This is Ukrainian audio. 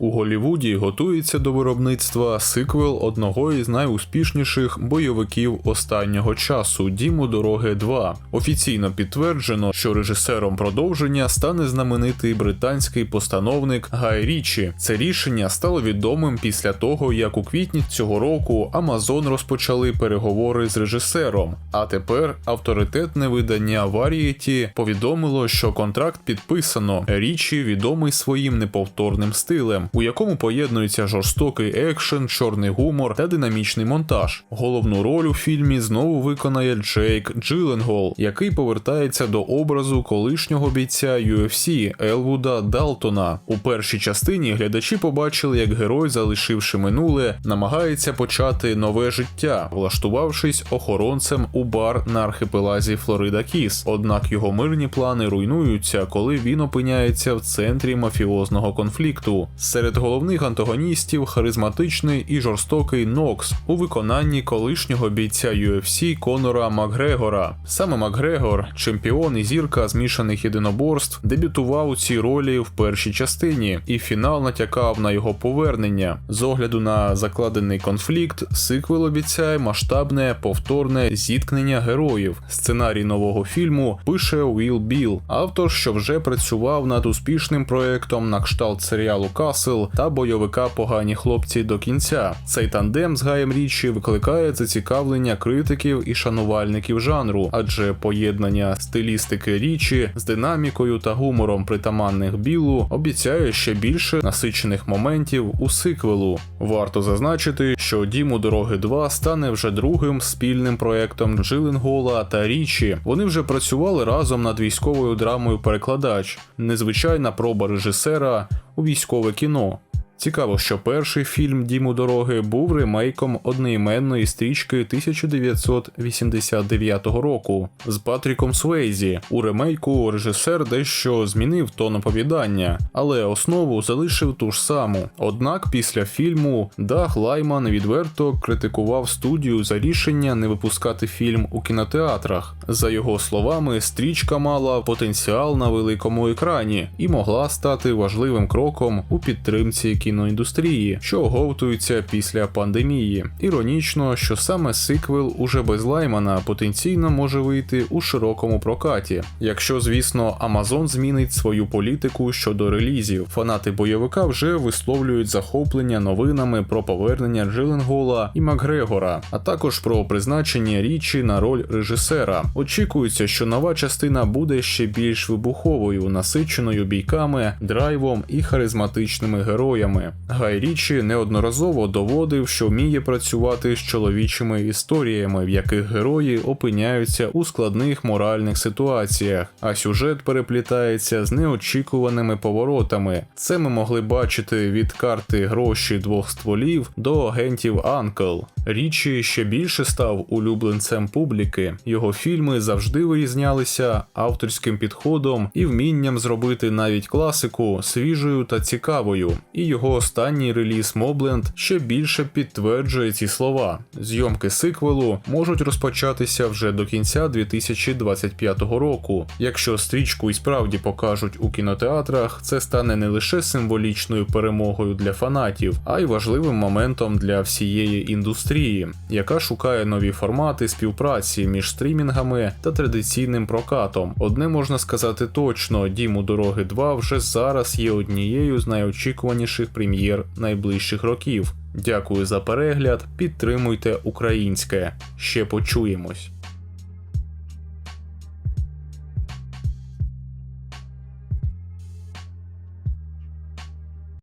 У Голлівуді готується до виробництва сиквел одного із найуспішніших бойовиків останнього часу Діму Дороги 2. Офіційно підтверджено, що режисером продовження стане знаменитий британський постановник Гай Річі. Це рішення стало відомим після того, як у квітні цього року Amazon розпочали переговори з режисером. А тепер авторитетне видання Variety повідомило, що контракт підписано. Річі відомий своїм неповторним стилем у якому поєднується жорстокий екшен, чорний гумор та динамічний монтаж. Головну роль у фільмі знову виконає Джейк Джиленгол, який повертається до образу колишнього бійця UFC Елвуда Далтона. У першій частині глядачі побачили, як герой, залишивши минуле, намагається почати нове життя, влаштувавшись охоронцем у бар на архіпелазі Флорида Кіс. Однак його мирні плани руйнуються, коли він опиняється в центрі мафіозного конфлікту. Серед головних антагоністів харизматичний і жорстокий Нокс у виконанні колишнього бійця UFC Конора Макгрегора. Саме Макгрегор, чемпіон і зірка змішаних єдиноборств, дебютував у цій ролі в першій частині, і фінал натякав на його повернення. З огляду на закладений конфлікт, сиквел обіцяє масштабне повторне зіткнення героїв. Сценарій нового фільму пише Уіл Біл, автор, що вже працював над успішним проектом на кшталт серіалу Касл та бойовика Погані хлопці до кінця. Цей тандем з Гаєм Річі викликає зацікавлення критиків і шанувальників жанру, адже поєднання стилістики річі з динамікою та гумором притаманних білу обіцяє ще більше насичених моментів у сиквелу. Варто зазначити, що Діму Дороги 2 стане вже другим спільним проектом Джиленгола та Річі. Вони вже працювали разом над військовою драмою Перекладач, незвичайна проба режисера у військове кіно кіно. Цікаво, що перший фільм Діму Дороги був ремейком одноіменної стрічки 1989 року з Патріком Свейзі. У ремейку режисер дещо змінив тон оповідання, але основу залишив ту ж саму. Однак після фільму Даг Лайман відверто критикував студію за рішення не випускати фільм у кінотеатрах. За його словами, стрічка мала потенціал на великому екрані і могла стати важливим кроком у підтримці кіноіндустрії, що оговтується після пандемії. Іронічно, що саме сиквел уже без Лаймана потенційно може вийти у широкому прокаті, якщо, звісно, Amazon змінить свою політику щодо релізів. Фанати бойовика вже висловлюють захоплення новинами про повернення Джиленгола і Макгрегора, а також про призначення річі на роль режисера. Очікується, що нова частина буде ще більш вибуховою, насиченою бійками, драйвом і харизматичними героями. Гай Річі неодноразово доводив, що вміє працювати з чоловічими історіями, в яких герої опиняються у складних моральних ситуаціях, а сюжет переплітається з неочікуваними поворотами. Це ми могли бачити від карти гроші двох стволів до агентів Анкл. Річі ще більше став улюбленцем публіки. Його фільми завжди вирізнялися авторським підходом і вмінням зробити навіть класику свіжою та цікавою. І його останній реліз Мобленд ще більше підтверджує ці слова. Зйомки сиквелу можуть розпочатися вже до кінця 2025 року. Якщо стрічку і справді покажуть у кінотеатрах, це стане не лише символічною перемогою для фанатів, а й важливим моментом для всієї індустрії, яка шукає нові формати співпраці між стрімінгами та традиційним прокатом. Одне можна сказати точно: Діму Дороги 2 вже зараз є однією з найочікуваніших прем'єр найближчих років. Дякую за перегляд, підтримуйте українське. Ще почуємось.